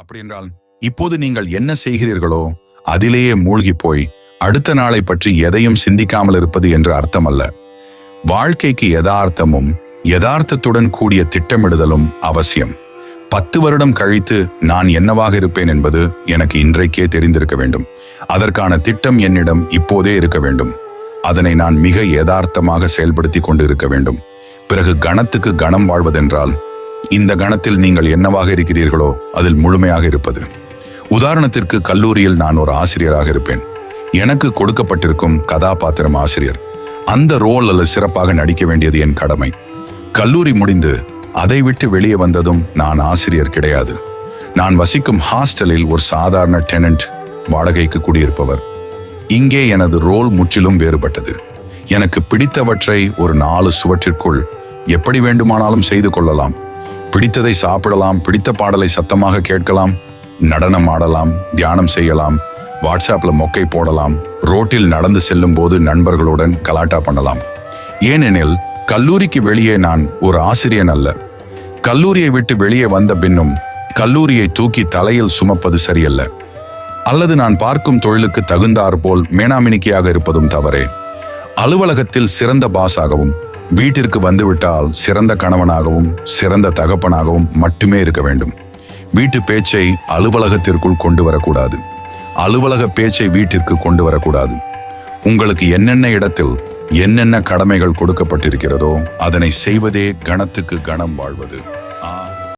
அப்படி என்றால் இப்போது நீங்கள் என்ன செய்கிறீர்களோ அதிலேயே மூழ்கி போய் அடுத்த நாளை பற்றி எதையும் சிந்திக்காமல் இருப்பது என்று அர்த்தமல்ல. வாழ்க்கைக்கு யதார்த்தமும் யதார்த்தத்துடன் கூடிய திட்டமிடுதலும் அவசியம். பத்து வருடம் கழித்து நான் என்னவாக இருப்பேன் என்பது எனக்கு இன்றைக்கே தெரிந்திருக்க வேண்டும். அதற்கான திட்டம் என்னிடம் இப்போதே இருக்க வேண்டும். அதனை நான் மிக யதார்த்தமாக செயல்படுத்தி கொண்டு இருக்க வேண்டும். பிறகு கணத்துக்கு கணம் வாழ்வதென்றால் இந்த கணத்தில் நீங்கள் என்னவாக இருக்கிறீர்களோ அதில் முழுமையாக இருப்பது. உதாரணத்திற்கு கல்லூரியில் நான் ஒரு ஆசிரியராக இருப்பேன். எனக்கு கொடுக்கப்பட்டிருக்கும் கதாபாத்திரம் ஆசிரியர். அந்த ரோல் அல்லது சிறப்பாக நடிக்க வேண்டியது என் கடமை. கல்லூரி முடிந்து அதை விட்டு வெளியே வந்ததும் நான் ஆசிரியர் கிடையாது. நான் வசிக்கும் ஹாஸ்டலில் ஒரு சாதாரண டெனன்ட் வாடகைக்கு குடியிருப்பவர். இங்கே எனது ரோல் முற்றிலும் வேறுபட்டது. எனக்கு பிடித்தவற்றை ஒரு நாலு சுவற்றிற்குள் எப்படி வேண்டுமானாலும் செய்து கொள்ளலாம். பிடித்ததை சாப்பிடலாம் பிடித்த பாடலை சத்தமாக கேட்கலாம் நடனம் ஆடலாம் தியானம் செய்யலாம் வாட்ஸ்அப்பில் மொக்கை போடலாம் ரோட்டில் நடந்து செல்லும் போது நண்பர்களுடன் கலாட்டா பண்ணலாம். ஏனெனில் கல்லூரிக்கு வெளியே நான் ஒரு ஆசிரியன் அல்ல. கல்லூரியை விட்டு வெளியே வந்த பின்னும் கல்லூரியை தூக்கி தலையில் சுமப்பது சரியல்ல. அல்லது நான் பார்க்கும் தொழிலுக்கு தகுந்தாற்போல் மேனாமினிக்கையாக இருப்பதும் தவறே. அலுவலகத்தில் சிறந்த பாஸாகவும் வீட்டிற்கு வந்துவிட்டால் சிறந்த கணவனாகவும் சிறந்த தகப்பனாகவும் மட்டுமே இருக்க வேண்டும். வீட்டு பேச்சை அலுவலகத்திற்குள் கொண்டு வரக்கூடாது. அலுவலக பேச்சை வீட்டிற்கு கொண்டு வரக்கூடாது. உங்களுக்கு என்னென்ன இடத்தில் என்னென்ன கடமைகள் கொடுக்கப்பட்டிருக்கிறதோ அதனை செய்வதே கணத்துக்கு கணம் வாழ்வது. ஆ